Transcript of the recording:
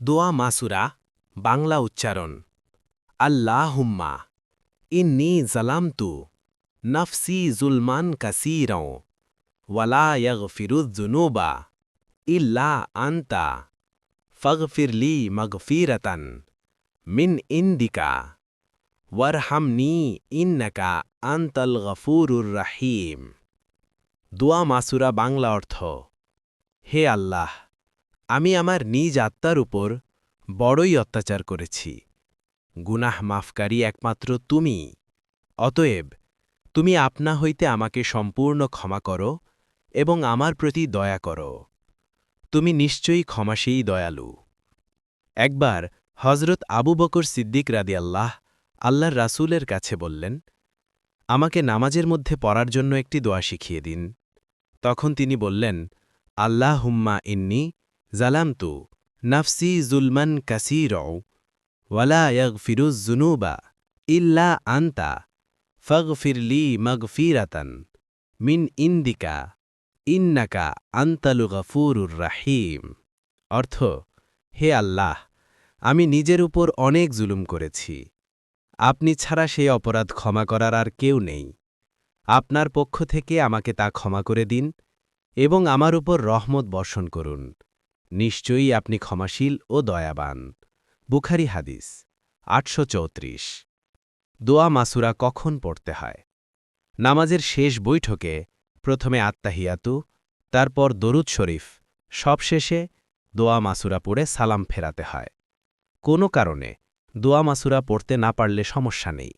দোয়া মাসুরা, বাংলা উচ্চারণ। আল্লাহুম্মা, ইন্নি জালামতু নফসি জুলমান কাসিরও, ওয়ালা ইয়াগফিরুজ্জুনুবা ইল্লা আন্তা ফাগফিরলি মাগফিরাতান মিন ইন্দিকা, ওয়ারহামনি ইন্নাকা আন্তাল গফুরুর রাহিম। দোয়া মাসুরা বাংলা অর্থ, হে আল্লাহ। আমি আমার নিজ আত্মার উপর বড়ই অত্যাচার করেছি। গুনাহ মাফকারী একমাত্র তুমি। অতএব তুমি আপনা হইতে আমাকে সম্পূর্ণ ক্ষমা করো এবং আমার প্রতি দয়া করো। তুমি নিশ্চয়ই ক্ষমাসেই দয়ালু। একবার হজরত আবু বকর সিদ্দিক রাদি আল্লাহ আল্লাহর রাসূলের কাছে বললেন, আমাকে নামাজের মধ্যে পড়ার জন্য একটি দোয়া শিখিয়ে দিন। তখন তিনি বললেন আল্লাহ হুম্মা ইন্নি জালামতু নফসি জুলমান কাসিরও ওয়ালা ইয়াগফিরুজ জুনুবা ইল্লা আন্তা ফগফিরলি মগফিরাতান মিন ইন্দিকা ইন্নাকা আন্তালু গফুরুর রাহিম অর্থ, হে আল্লাহ, আমি নিজের উপর অনেক জুলুম করেছি। আপনি ছাড়া সেই অপরাধ ক্ষমা করার আর কেউ নেই। আপনার পক্ষ থেকে আমাকে তা ক্ষমা করে দিন এবং আমার উপর রহমত বর্ষণ করুন। নিশ্চয়ই আপনি ক্ষমাশীল ও দয়াবান। বুখারি হাদিস, আটশো চৌত্রিশ। দোয়া মাসুরা কখন পড়তে হয়? নামাজের শেষ বৈঠকে প্রথমে আত্মাহিয়াতু তারপর দরুদ শরীফ, সবশেষে দোয়া মাসুরা পড়ে সালাম ফেরাতে হয়। কোনো কারণে দোয়া মাসুরা পড়তে না পারলে সমস্যা নেই।